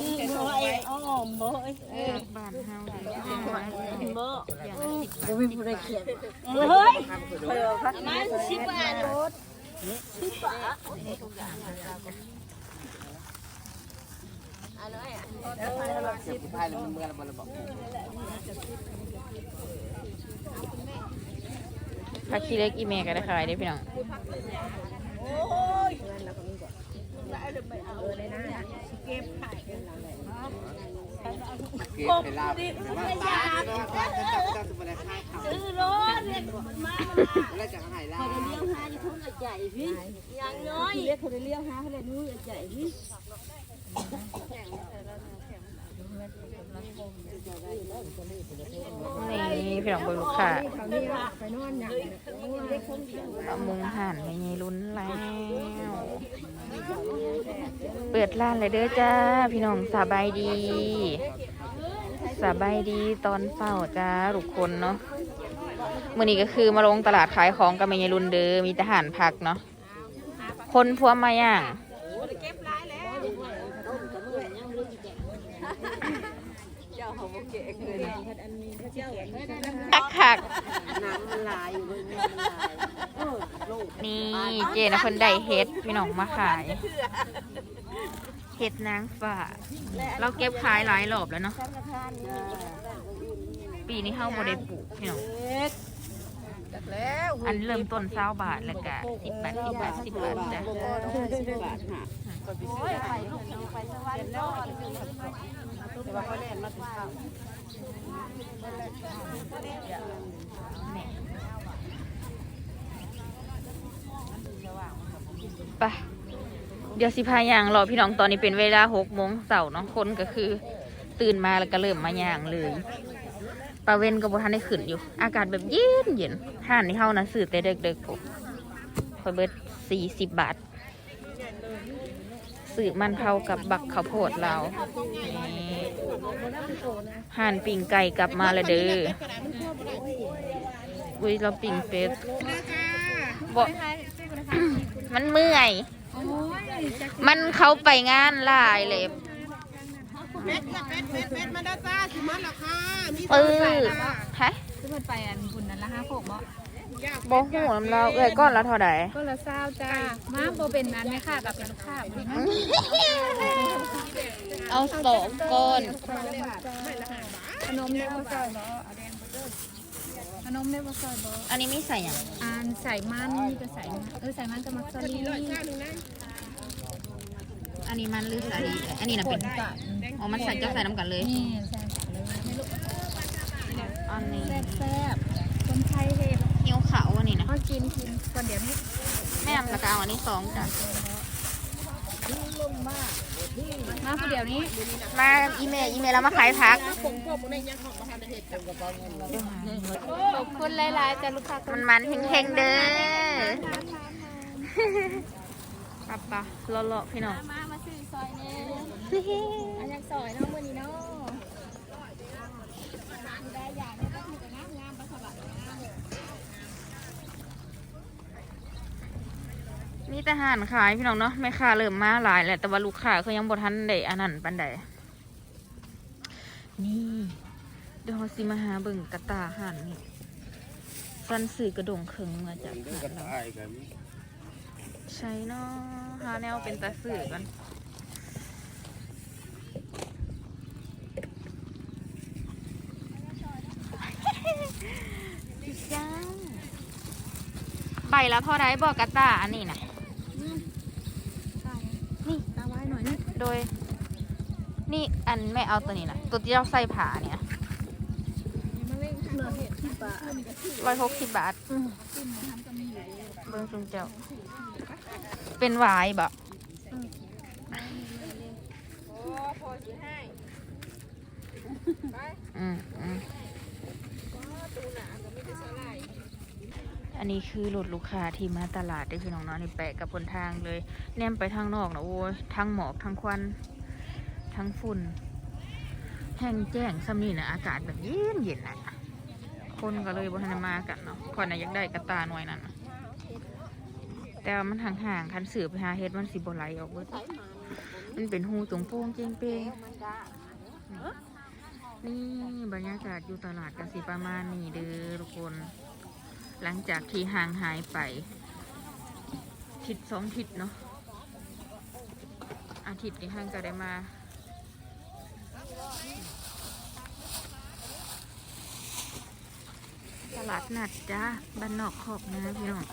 ชื่อบ่ไอ้อ้อมบ่เออบ้านเฮาเลยบ่อย่างละสิบบาทบ่มีผู้ใดเขียนเฮ้ยมาสิบบาทรถสิบบาทผักขี้เล็กอีเมก็ได้ขายได้พี่น้องเก็บไปลาบมาตายแล้วก็จะจับเจ้าส มุนไพรเขาซื้อรถเนี่ยมาแล้วจะหายลาเลี้ยงหาอยู่ทุ่งใหญ่พี่อย่างน้อยเรียกคนเลี้ยงหาเขาเลยนู้ใหญ่พี่นี่พี่น้องเบิ่งลูกค้ามุงห่านไม่มีลุ้นแล้ว เปิดร้านเลยเด้อจ้า พี่น้องสบายดีสบายดีตอนเช้าจ้าทุกคนเนาะมื่อนี้ก็คือมาลงตลาดขายของกับแม่ยรุ่นเดอมีทหารผักเนาะคนพัวมมาย่าง คักคักน้ำมันลายอยู่เลยนี่เจนะเพิ่นได้เฮ็ดพี่น้องมาขายเฮ็ดนางฟ้าเราเก็บขายหลายรอบแล้วเนาะปีนี้เฮาบ่ได้ปลูกพี่น้องอันเริ่มต้น20บาทแล้วก็10บบาท10บาทสิบบาทค่ะโอ้ยไปลูกไปสวรรค์ ไปเดี๋ยวสิพาย่างรอพี่น้องตอนนี้เป็นเวลา6โมงเช้าเนาะคนก็คือ ตื่นมาแล้วก็เริ่มมาย่างเลยปลาเวนก็บ่ทันได้ขึ้นอยู่ อากาศแบบเย็นเย็นห่านที่เฮานะซื้อแต่เด็กๆผมคอยเบิดสี่สิบบาทซื้อมันเผากับบักข้าวโพดเรานี่ ห่านปิ่งไก่กลับมาแล้วเด้ออุ้ยเราปิ่งเป็ดบ่มันเมื่อย มันเขาไปงานหลายเลยเป็ดเป็ดเป็ดเป็ดมาได้จ้าสิมันราคามีเออฮะคือมันไปอันบุญนั้นละห้าโขกบ่ บ่หูน้ำเราเอ้ยก้อนละเท่าไหร่ก็ละเศร้าจ้ามาโบเป็นนั้นไหมค่ะกับเป็นลูกค้าพี่น้องเอาสองก้อนขนมได้บ่ซอยบ่ขนมได้บ่ซอยบ่อันนี้ไม่ใส่อย่างอันใส่มันนี่ก็ใส่มันเออใส่มันกับมักซารีอันนี้มันหรือสาลีอันนี้นะเป็นอ๋อมันใส่เจ้าใส่น้ำกันเลยนี่ใส่เลยไม่รู้อันนี้แซ่บแซ่บคนไทยเฮ็ดเหี่ย วขาวอันนี้นะก็กินกินคนเดี๋ยวนี้แม่แล้วก็เอาอันนี้สองจ้ะมาคนเดี๋ยวนี้ มาอีเมลอีเมลแล้วมาขายพักขอบคุณหลายๆจ้าลูกค้ามันมันเฮงๆเด้อปะปะเลาะๆพี่น้องมามาซื้อซอยเนี่ยอันยังซอยเนาะมื้อนี้เนาะ มีแต่หานขายพี่น้องเนาะไม่ค่าเริ่มมาหลายแหละแต่ว่าลูกค้าเขายังบ่ทันได้อันนั้นปันใดนี่เดี๋ยวเราสิมาหาเบิ่งกระตาหานนี่สันสื่อกระดงเคิงมาจากหานเราใช่เนาะหาแนวเป็นตาสื่อกันจ้าใบละเท่าไรบอกกระตาอันนี้นะ นี่ตาไว้หน่อยนี่ โดย นี่อันไม่เอาตัวนี้นะตัวที่เราใส่ผ่าเนี่ยร้อยหกสิบบาทเบิ้งซุงเจ้า เป็นวายบ่อืมอืม อันนี้คือรถลูกค้าที่มาตลาดเด้อคือน้องเน้องนี่แปะกับบนทางเลยแนมไปทางนอกนะโอ้ยทั้งหมอกทั้งควันทั้งฝุ่น แห้งแจ้งซ้ำนี่นะอากาศแบบเย็นเย็นนะคนก็เลยวันได้มากันเนาะคอยนะอยากได้กระตาหน่วยนั่นนะแต่มันห่างๆคันสือไปหาเฮ็ดมันสิบ่ไหลออกเบิดมันเป็นหูตรงโป้งเจงเป้งนี่บรรยากาศอยู่ตลาดกันสิประมาณนี้เด้อทุกคน หลังจากที่ห่างหายไป ทิศสองทิศเนาะอาทิตย์นี้ห่างก็ได้มาตลาดนัดจ้าบ้านนอกขอบนะพี่น้อง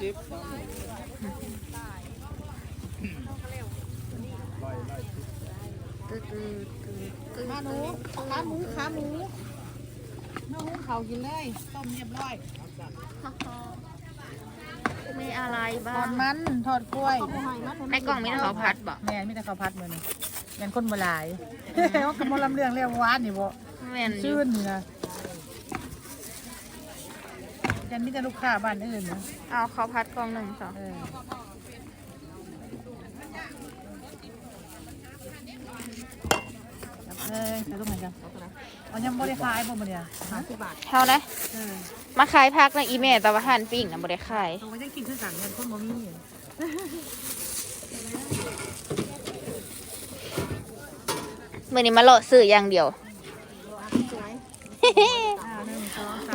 สิบ ตื้อตื้อตื้อตื้อขาหนูขาหมูขาหมูเนื้อหมูเขากินเลยต้มเรียบร้อยมีอะไรทบ้าองดมันทอดกล้วยในกล่องมีแต่ข้าวผัดบ่แม่มีแต่ข้าวผัดมื้อนี้ยันคนบ่หลายเขาก็บ่ลำเรื่องเรียกหวานนี่บ่แม่นอยู่ชื่นนี่นะยันมีแต่ลูกค้าบ้านอื่นนะเอาข้าวผัดกล่องหนึ่งสองเออ เอ้ยไปตรงไหนกันเอายังบ่ได้ขายบ่มื้อนี้50บาทเท่านะเออมาขายพักในะอีเมลแต่ว่าหันปิ้งนะบ่ได้ขายตัวยังกินคือกันยันคนบ่มีมื่อนี้มาเลาะซื้ออย่างเดียว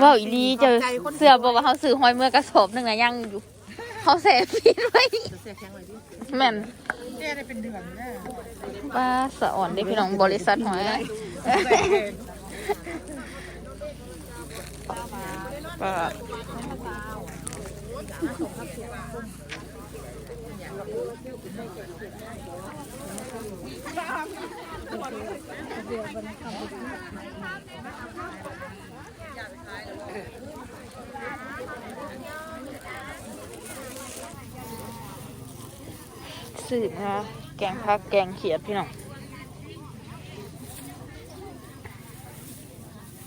ว้าวอีหลีเจอเสื้อบอกว่าเขาซื้อหอยเมื่อกระสอบหนึ่งนะยังอยู่เขาเสพพิษไว้แข็งเลยดิแม่น เจ๊ได้เป็นเดือนแล้วป้าสะอ่อนได้พี่น้องบริษัทหอยป้า สืบนะคะ แกงพักแกงเขียดพี่น้อง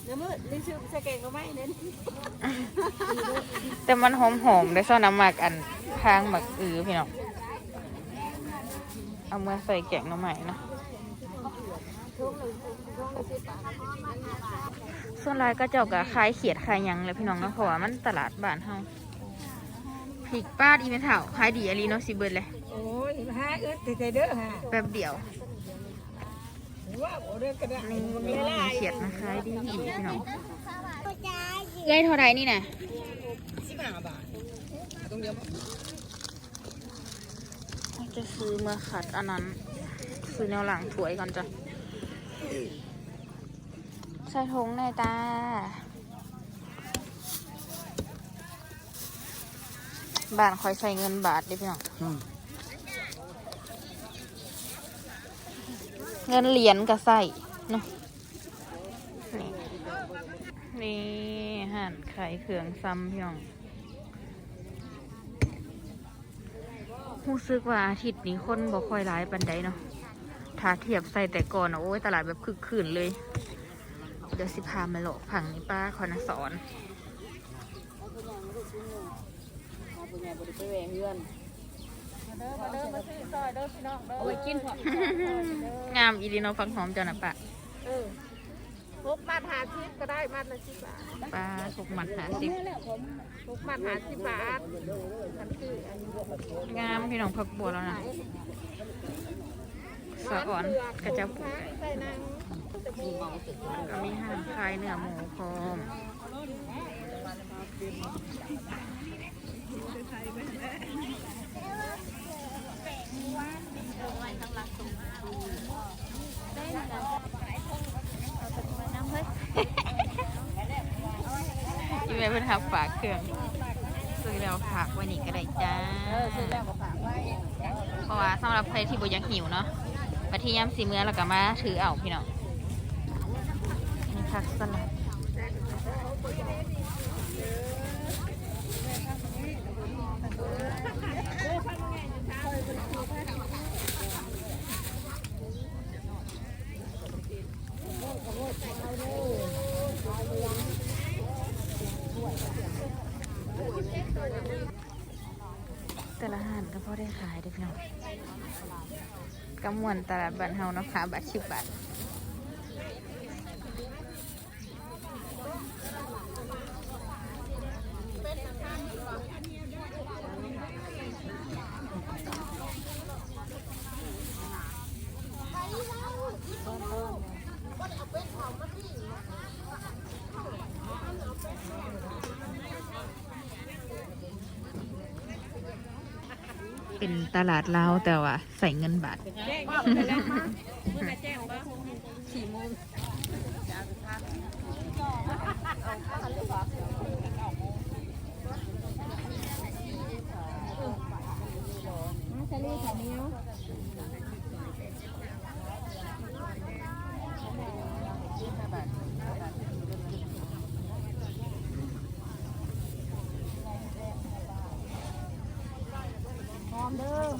เดี๋ยวมืดนี่ชื่อใส่เก่งก็ไม่เน้นแต่มันหอมหอมๆได้ซ่อนน้ำหมักอันพางหมักอือพี่น้อง เอามาใส่แกงหน้ำใหม่เนาะส่วนรายก็เจ้าก็ขายเขียดขายหยังเลยพี่น้องเนาะเพราะว่ามันตลาดบ้านเฮาพริกป้าดอีเมนเถาขายดีอะลีเนาะสิเบิดเลย โอ้ยฮะอึดใจเด้อฮะแป๊บเดียวว่าโอ้เด้อก็ได้นี่เขียดมาขายดีพี่น้องเอ้ยเท่าไรนี่น่ะสิบห้าบาทตรงเดียวจะซื้อมาขัดอันนั้น ซื้อแนวหลังถวยก่อนจ้ะใส่ทงในอยตาบ้านคอยใส่เงินบาทเดิพี่น้อง เงินเหรียญก็ใส่เนาะนี่นี่ห่านไข่เครื่องซ้ำพี่น้องรู้สึกว่าอาทิตย์นี้คนบ่ค่อยร้ายปันใดเนาะถ้าเทียบใส่แต่ก่อนอะโอ้ยตลาดแบบคึกคืนเลย เดี๋ยวสิพามาโลกผังนี่ป้าคอนสอน เอาเป็นไงบริไปแหวเฮือนเอาไว้กินพองามอีดีเนาะฟังหอมเจ้านะปะพกมาหาทิพก็ได้มาละสิบบาทป้าสุกมันหาสิบพกมาหาสิบบาททันทีงามพี่น้องพักบัวแล้วนะสะอ่อนกระเจับปูใส่นางก็มีห่านคลายเนื้อหมูพร้อม อีเมลเพิ่อนหับฝากเครื่องซื้อแล้วฝากไว้นี่ก็ได้จ้าเพราะว่าสำหรับใครที่บ่อยากหิวเนาะไปที่ย่ำสีเมือแล้วก็มาถือเอาพี่น้องนี่ผักสลัด แต่ละหันก็พอได้ขายเด้อพี่น้องกำมวนตลาดบ้านเฮานะคะบาทสิบบาท เป็นตลาดลาวแต่ว่าใส่เงินบาท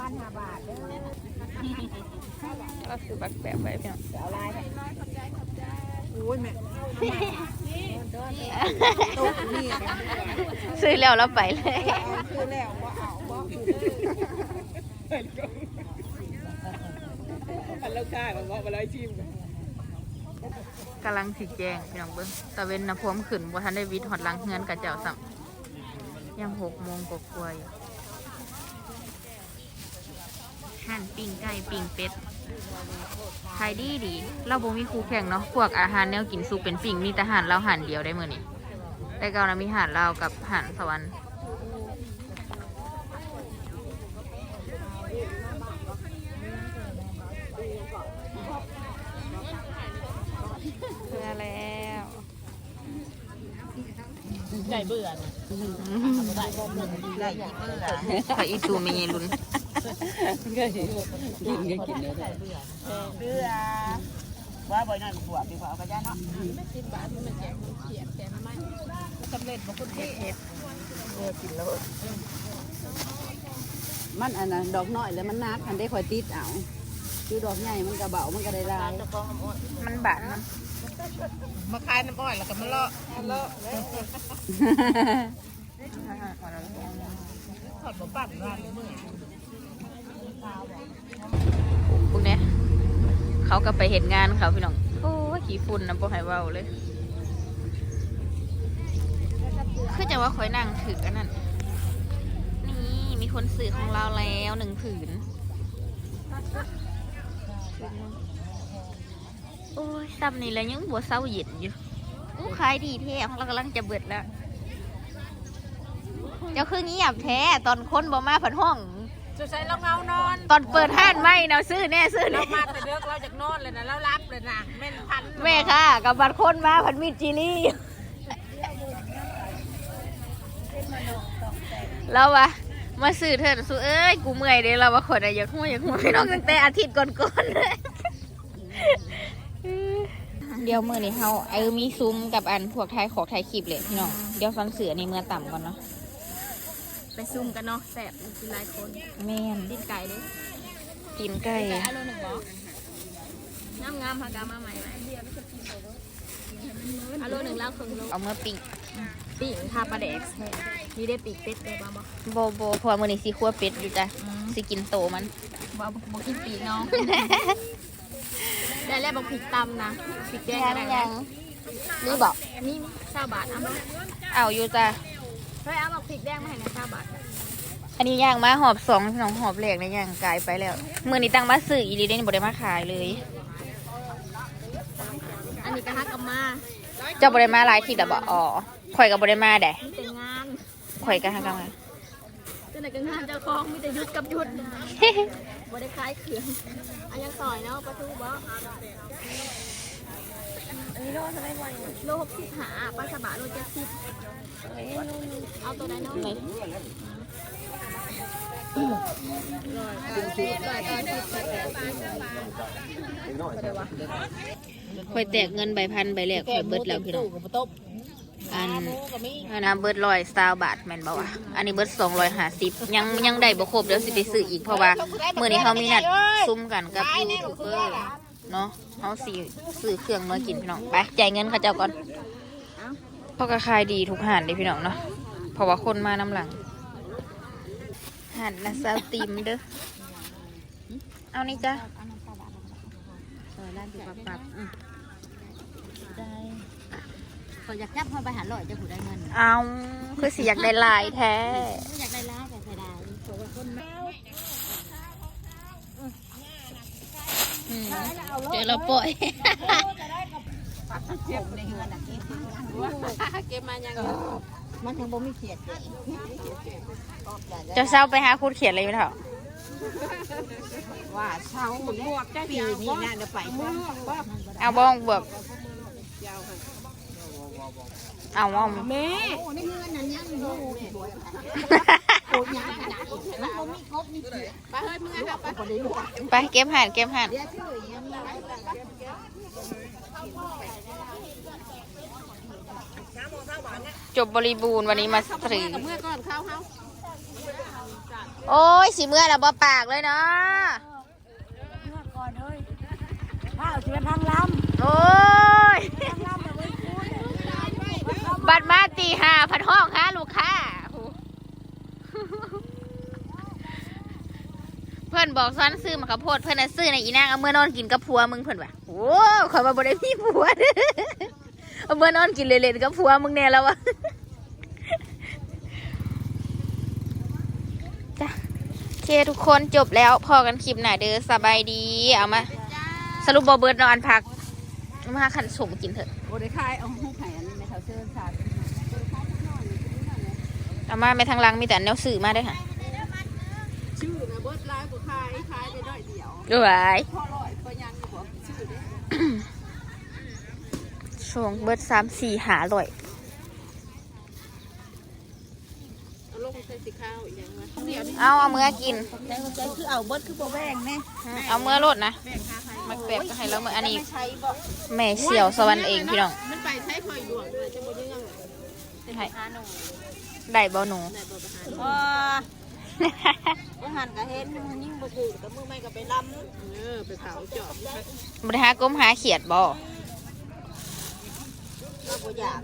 มันหาบาทเด้อก็คือบักแบบไว้พี่น้องโอ้ยแม่ซื้อแล้วแล้วไปเลยคือแล้วว่าเอาบ่มันแล้วค่ามันบ่มาไล่ชิมกำลังสิแจงพี่น้องเบิ้งตะเวนนะพร้อมขึ้นบ่ทันได้วิทย์หอดลังเฮือนกับเจ้าสัมยังหกโมงกว่าๆอยู่ หั่นปิ้งไก่ปิ้งเป็ดขายดีดี เราบ่มีคู่แข่งเนาะ พวกอาหารแนวกินสุกเป็นปิ้งมีแต่อาหารเราหันเดียวได้มื้อนี้แต่เก่านะมีอาหารเราวกับอาหารสวรรค์มาแล้วไก่เบื่อนะได้กี่เบื่อขออีตูมีลุ้น ก็เห็นกินก็กินเลยเบื่อว่าบ่อยนั่นบวชดีกว่าเอากระยาเนาะไม่กินบาทมันแกงเขียดแกงไม่สำเร็จมาคนที่เฮ็ดเออกินแล้วมันอันนั้นดอกน้อยแล้วมันนักอันได้คอยติดเอาคือดอกใหญ่มันกระเบามันก็ได้ลายมันบานมันมาขายน้ำอ้อยแล้วก็มาเลาะเลาะถอดบ่ปั่นร้านมื้อ พวกเนี้ยเขาก็ไปเห็นงานเขาพี่น้อง โอ้ขี้ฝุ่นนะบ่ให้เว้าเลย คือจะว่าคอยนั่งถืออันนั้น นี่มีคนซื้อของเราแล้วหนึ่งผืน โอ้ยซ้ำนี่แล้วยังบัวเศร้าเย็นอยู่อู้ขายดีแท้ของเรากำลังจะเบิดแล้วเจ้าคือเงียบแท้ตอนคนบ่มาผัดห้อง จะใช้รองเงานอนตอนเปิดห้านไม่เนาะซื้อแน่ซื้อเราแน่มาแต่เลือกเราจากนอนเลยนะเรารับเลยนะแม่นพันแม่ค่ะ กับบัตรคนมาผัดมีดจิลี่เราวะมาซื้อเธอสู้เอ้ยกูเมื่อยเด้เราว่าคนอะอยากหัวอยากหัวพี่น้องตั้งแต่อาทิตย์ก่อนๆเลย เดี๋ยวมือนี้เฮาเออมีซุ้มกับอันพวกไทยขอกไทยคลิปเลยพี่น้อง เดี๋ยวซ้อนเสือในเมื่อต่ำก่อนเนาะ ไปซุ่มกันเนาะแสบกินหลายคนแม่นดินไก่เด้กินไก่ไก่อโลหนึ่งบ่งามงามๆพากามาใหม่ไหมอโลหนึ่งแล้วครึ่งโลเอาเมื่อปิ้งปีกทาปลาแดกแซ่บนี่ได้ปีกเป็ดได้บ้างบ่โบโบเพราะว่ามือนี้สีคั่วเป็ดอยู่จ้ะสิกินโตมันบ่บ่กินปีกเนาะได้แล้วบอกพริกตำนะพริกแดงอะไรยังนี่บอกนี่เก้าบาทเอามาเอาอยู่จ้ะ เฮ้ยเอาบอกพริกแดงมาให้หนะเก้าบาทอันนี้ย่างมาหอบสองพี่น้องหอบแหลกนะย่างกายไปแล้วมือนี้ตั้งมาซื้ออีดีได้นี่บ่ได้มาขายเลยอันนี้ก็ฮักเอามาเจ้าบ่ได้มาหลายทีแต่บ่อ๋อข่อยกับบ่ได้มาแดะมีแต่งานข่อยก็หากันมาเจ้าไหนก็งานเจ้าของมีแต่หยุดกับหยุดบ่ได้คล้ายเขื่อนอันยังซอยเนาะปลาทูบ่ อันนี้โลเท่าไหร่วะโลหกสิบหาปลาสบะโลเจ็ดสิบเอาตัวไหนเนาะไหนข่อยแตกเงินใบพันใบแรกข่อยเบิดแล้วพี่น้องกับต้มอันก็มีอันนั้นเบิดร้อยสาบาทแม่นบ่วะอันนี้เบิดสองร้อยห้าสิบยังยังได้บ่ครบเดี๋ยวสิไปซื้ออีกเพราะว่ามื้อนี้เขามีนัดซุ่มกันกับยูทูบเบอร์ เนาะเขาสิซื้อเครื่องมากินพี่น้องไปจ่ายเงินเขาเจ้าก่อนเพราะก็ขายดีทุกหานเลยพี่น้องเนาะเพราะว่าคนมาน้ำหลังหันนะซาวติมเด้อเอานี่จ้ะเออร้านที่ปรับปรับอืมได้ขออยากจับพอไปหาลอยจะผูได้เงิน เอาคือสิอยากได้หลายแท้ไม่อยากได้ล้าแต่เสียดายเพราะว่าคนแมว อืม เจอเราปล่อยเก็บในเงินอะเก็บมายังมันยังบ่มีเขียดเลยเจะเศร้าไปหาคุณเขียนอะไรอยู่เถอะว่าเช้าบวกได้ปีนี้น่าจะไปมือบ่เอาบ้องเบิกเอาเอาแม่ไปเฮ้ยมึงเอาไปไปเก็บหันเก็บหัน จบบริบูรณ์วันนี้มาสตรีกับเมื่อก่อนเข้าเฮาโอ้ยสีเมื่อแล้วบ่ปากเลยเนาะก่อนเฮ้ยข้าวเสียทางลโอ้ยบัตรมาตีห้าพันห้องห้าลูกค้าเพื่อนบอกซ้อนซื้อมาข้าวโพดเพื่อนน่ะซื้อในอีนางเอาเมื่อนอนกินกับผัวมึงเพื่อนว่ะโอ้ขอยมาบ่ได้มีผัวเอาเมื่อนอนกินเล่นๆกับผัวมึงแน่แล้ววะจ้ะโอเคทุกคนจบแล้วพอกันคลิปหน้าเด้อสบายดี เอามา สรุปบอเบิร์ดนอนพักเอามาขันสมกินเถอะำโอ้ได้คายเอาหูแผนในแถวเสื้อสาดเอามาไม่ทางหลังมีแต่แนวสื่อมาด้วยค่ะชื่อนะเบิดลายบ่ขายขายได้ด้อยเดียวด้วยพ่อร้อยก็ยังอยู่บ่ชื่อเด้ ช่วงเบิร์ดสามสี่หาลอยเอาลงใส่สีข้าวอีกอย่างวะเดี๋ยวนี้เอาเอาเมื่อกินใจใจคือเอาเบิดคือบ่แบ่งแน่เอาเมื่อรดนะแบ่งค่าไฟมักแบบก็ให้แล้วเมื่ออันนี้ไม่ใช่บ่แม่เสี่ยวสวรรค์เองพี่น้องมันไปใช้คอยดวงเลยจะบ่ได้ยังไงให้ได้บ่หนูได้บ่ไปหาอ๋อบ่หันก็เห็นมันยิ่งบ่ถูกแต่มือไม่ก็ไปลำเออไปเผาจอบบริหารก้มหาเขียดบ่ เราบ่อยาก